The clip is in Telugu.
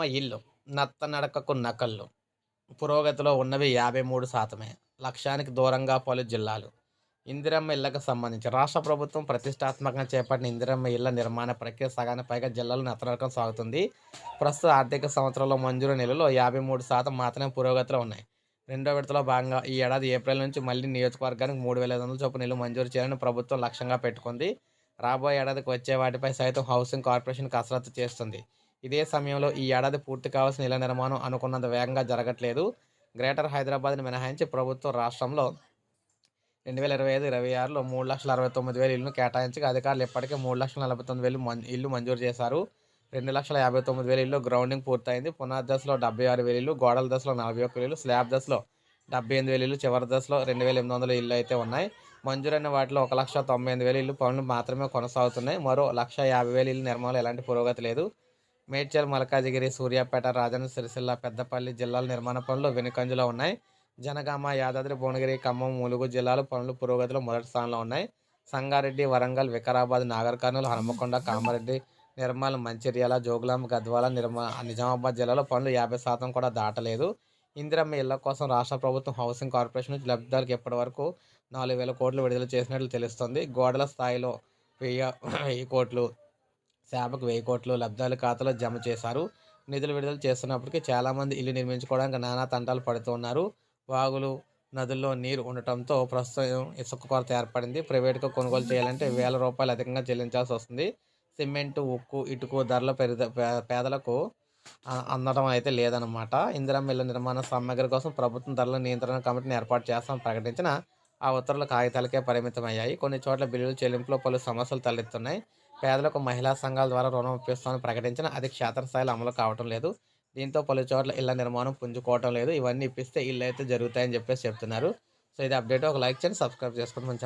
ఇందిరమ్మ ఇల్లు నత్త నడకకు నకళ్ళు. పురోగతిలో ఉన్నవి యాభై మూడు శాతమే. లక్ష్యానికి దూరంగా పలు జిల్లాలు. ఇందిరమ్మ ఇళ్ళకు సంబంధించి రాష్ట్ర ప్రభుత్వం ప్రతిష్టాత్మకంగా చేపట్టిన ఇందిరమ్మ ఇళ్ళ నిర్మాణ ప్రక్రియ సగానికి పైగా జిల్లాలో నత్తనడకం సాగుతుంది. ప్రస్తుత ఆర్థిక సంవత్సరంలో మంజూరు నెలలో యాభై మూడు శాతం మాత్రమే పురోగతిలో ఉన్నాయి. రెండో విడతలో భాగంగా ఈ ఏడాది ఏప్రిల్ నుంచి మళ్ళీ నియోజకవర్గానికి మూడు వేల ఐదు వందల చొప్పున ఇల్లు మంజూరు చేయాలని ప్రభుత్వం లక్ష్యంగా పెట్టుకుంది. రాబోయే ఏడాదికి వచ్చే వాటిపై సైతం హౌసింగ్ కార్పొరేషన్ కసరత్తు చేస్తుంది. ఇదే సమయంలో ఈ ఏడాది పూర్తి కావాల్సిన ఇళ్ళ నిర్మాణం అనుకున్నంత వేగంగా జరగట్లేదు. గ్రేటర్ హైదరాబాద్ని మినహాయించి ప్రభుత్వం రాష్ట్రంలో రెండు వేల ఇరవై ఐదు ఇరవై ఆరులో మూడు లక్షల అరవై తొమ్మిది వేలు ఇల్లును కేటాయించగా అధికారులు ఇప్పటికే మూడు లక్షల నలభై తొమ్మిది వేలు మం ఇల్లు మంజూరు చేశారు. రెండు లక్షల యాభై తొమ్మిది వేల ఇల్లు గ్రౌండింగ్ పూర్తయింది. పునాది దశలో డెబ్బై ఆరు వేలు ఇల్లు గోడల దశలో నలభై ఒక్క వేలు స్లాబ్ దశలో డెబ్బై ఎనిమిది వేలు ఇల్లు చివరి దశలో రెండు వేల ఎనిమిది వందల ఇల్లు అయితే ఉన్నాయి. మంజూరైన వాటిలో ఒక లక్ష తొంభై ఎనిమిది వేల ఇల్లు పనులు మాత్రమే కొనసాగుతున్నాయి. మరో లక్ష యాభై వేల ఇల్లు నిర్మాణంలో ఎలాంటి పురోగతి లేదు. మేడ్చల్ మల్కాజిగిరి సూర్యాపేట రాజన్న సిరిసిల్ల పెద్దపల్లి జిల్లాల నిర్మాణ పనులు వెనుకంజలో ఉన్నాయి. జనగామ యాదాద్రి భువనగిరి ఖమ్మం ములుగు జిల్లాలు పనులు పురోగతిలో మొదటి స్థానంలో ఉన్నాయి. సంగారెడ్డి వరంగల్ వికారాబాద్ నాగర్ కర్నూలు హనుమకొండ కామారెడ్డి నిర్మల్ మంచిర్యాల జోగులాం గద్వాల నిర్మా నిజామాబాద్ జిల్లాలో పనులు యాభై శాతం కూడా దాటలేదు. ఇందిరమ్మ ఇళ్ళ కోసం రాష్ట్ర ప్రభుత్వం హౌసింగ్ కార్పొరేషన్ నుంచి లబ్ధిదారులకు ఇప్పటి వరకు నాలుగు వేల కోట్లు విడుదల చేసినట్లు తెలుస్తుంది. గోడల స్థాయిలో వెయ్యి వెయ్యి కోట్లు శాపకు వెయ్యి కోట్లు లబ్ధాల ఖాతాలో జమ చేశారు. నిధులు విడుదల చేస్తున్నప్పటికీ చాలామంది ఇల్లు నిర్మించుకోవడానికి నానా తంటాలు పడుతున్నారు వాగులు నదుల్లో నీరు ఉండటంతో ప్రస్తుతం ఇసుక కొరత ఏర్పడింది. ప్రైవేట్గా కొనుగోలు చేయాలంటే వేల రూపాయలు అధికంగా చెల్లించాల్సి వస్తుంది. సిమెంట్ ఉక్కు ఇటుకు ధరలు పెరిద పేదలకు అందడం అయితే లేదనమాట ఇందిరా ఇళ్ళ నిర్మాణ సామగ్రి కోసం ప్రభుత్వం ధరల నియంత్రణ కమిటీని ఏర్పాటు చేస్తామని ప్రకటించిన ఆ ఉత్తర్వుల కాగితాలకే పరిమితమయ్యాయి. కొన్ని చోట్ల బిల్లులు చెల్లింపులో పలు సమస్యలు తలెత్తున్నాయి. పేదలకు మహిళా సంఘాల ద్వారా రుణం ఇప్పిస్తామని ప్రకటించిన అది క్షేత్రస్థాయిలో అమలు కావటం లేదు. దీంతో పలు చోట్ల ఇళ్ళ నిర్మాణం పుంజుకోవటం లేదు. ఇవన్నీ ఇప్పిస్తే ఇల్లు అయితే జరుగుతాయని చెప్పేసి చెప్తున్నారు. సో ఇది అప్డేట్. ఒక లైక్ చేయండి సబ్స్క్రైబ్ చేసుకుని మంచి